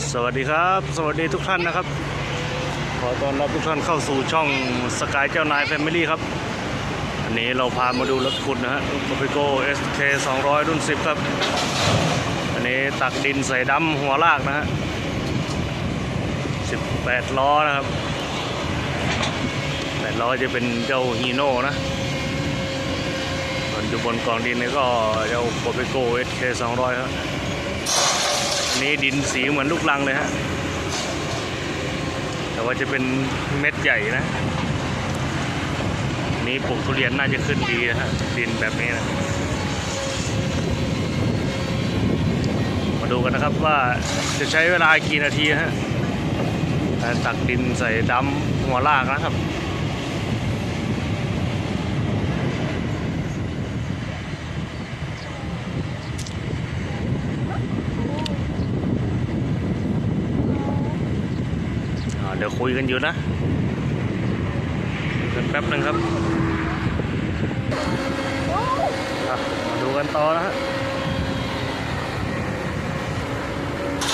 สวัสดีครับ สวัสดีทุกท่านนะครับ ขอต้อนรับทุกท่านเข้าสู่ช่องสกายเจ้านายแฟมิลี่ครับ อันนี้เราพามาดูรถขุดนะฮะโ o ปิโก้ SK 200รุ่น10ครับ อันนี้ตักดินใส่ดำหัวลากนะฮะ18ล้อนะครับ8ล้อจะเป็นเจ้าฮีโน่นะส่วนอยู่บนกองดินนี่ก็เจ้าโ o ปิโก้ SK 200ครับอัน นี้ดินสีเหมือนลูกลังเลยฮะ แต่ว่าจะเป็นเม็ดใหญ่นะ นี้ปลูกทุเรียนน่าจะขึ้นดีนะฮะ ดินแบบนี้นะ มาดูกันนะครับว่าจะใช้เวลากี่นาทีฮะการตักดินใส่ดำหัวลากนะครับ ดี๋ยวคุยกันอยู่นะกันแป๊บหนึ่งครับมาดูกันต่อนะฮะ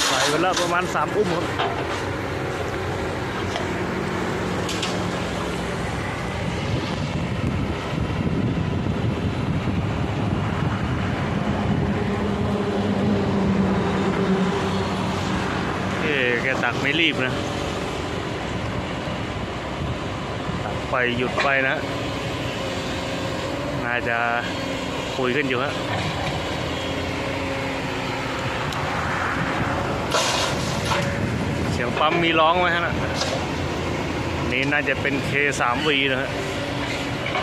ใส่ไปแล้วประมาณสามอุ้มครับเอ๊ะแกตักไม่รีบนะ ตัดไปหยุดไปนะ น่าจะคุยกันอยู่ฮะเสียงปั๊มมีร้องไหมฮะนะนี่น่าจะเป็น K3V นะฮะ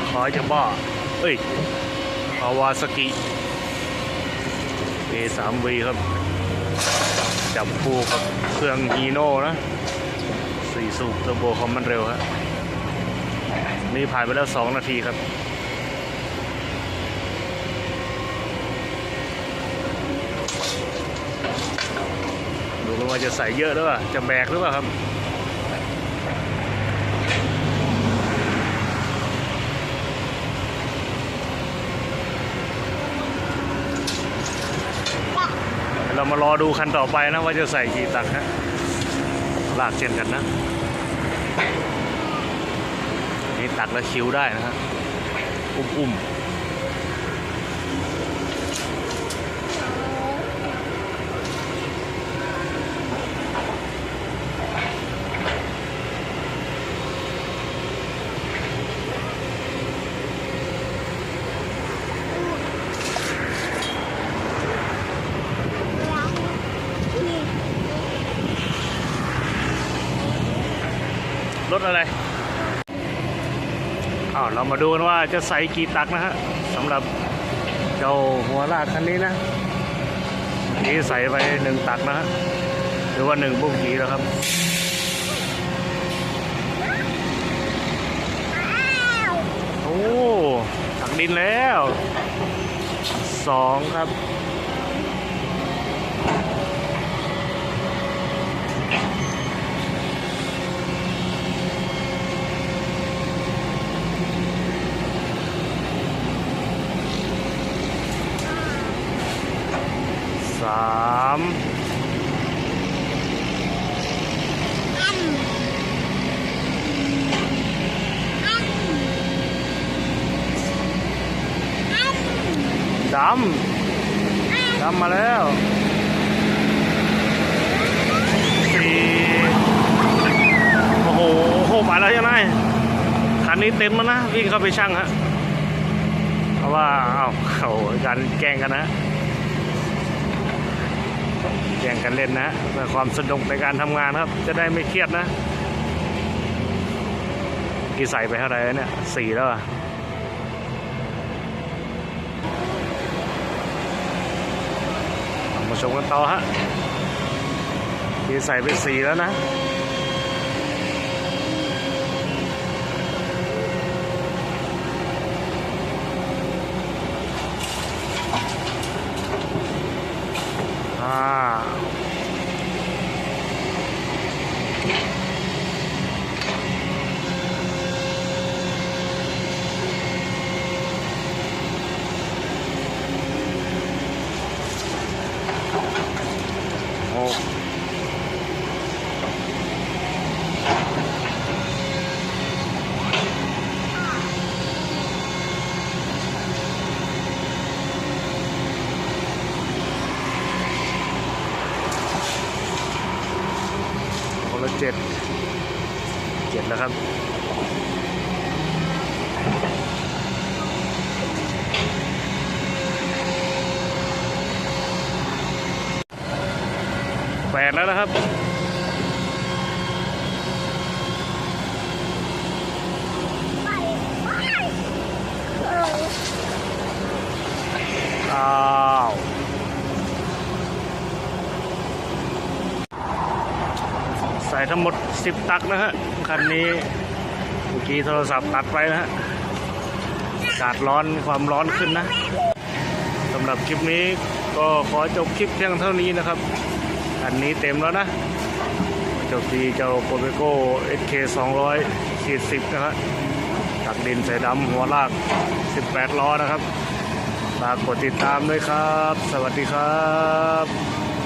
ขอจะบ้าเอ้ยคาวาสกิ K3V ครับ จับคู่กับเครื่องฮีโน่นะสี่สูบเทอร์โบคอมมันเร็วฮะ นี่ผ่านไปแล้ว 2 นาทีครับ ดูกันว่าจะใส่เยอะหรือเปล่า จะแบกหรือเปล่าครับเรามารอดูคันต่อไปนะว่าจะใส่กี่ตักฮะลากเช่นกันนะ นี่ตักแล้วคิ้วได้นะฮะอุ้มอุ้มรถอะไร อ้าวเรามาดูกันว่าจะใส่กี่ตักนะฮะสำหรับเจ้าหัวลากคันนี้นะนี่ใส่ไปหนึ่งตักนะฮะหรือว่าหนึ่งบุกีแล้วครับโอ้ตักดินแล้วสองครับ สามดำ ดำมาแล้วสี่โอ้โหโหมาแล้วยังไงคันนี้เต็มแล้วนะวิ่งเข้าไปช่างฮะ เพราะว่า เอ้าเขาการแกล้งกันนะ แย่งกันเล่นนะเพื่อความสนุกในการทำงานครับ จะได้ไม่เครียดนะกี่ใส่ไปเท่าไหร่เนี่ยสี่แล้วอะมาชมกันต่อฮะกี่ใส่ไปสี่แล้วนะ อ่ เจ็ดเจ็ดแล้วครับแปดแล้วนะครับ อ้าว ใส่ ทั้งหมด 10 ตักนะฮะ คันนี้เมื่อกี้โทรศัพท์ตัดไปนะฮะอากาศร้อนความร้อนขึ้นนะสำหรับคลิปนี้ก็ขอจบคลิปเพียงเท่านี้นะครับ อันนี้เต็มแล้วนะจบที่เจ้าโปรเ c โก้ SK 200ขีด10นะฮะตักดินใส่ดำหัวลาก 18 ล้อนะครับฝากกดติดตามด้วยครับ สวัสดีครับ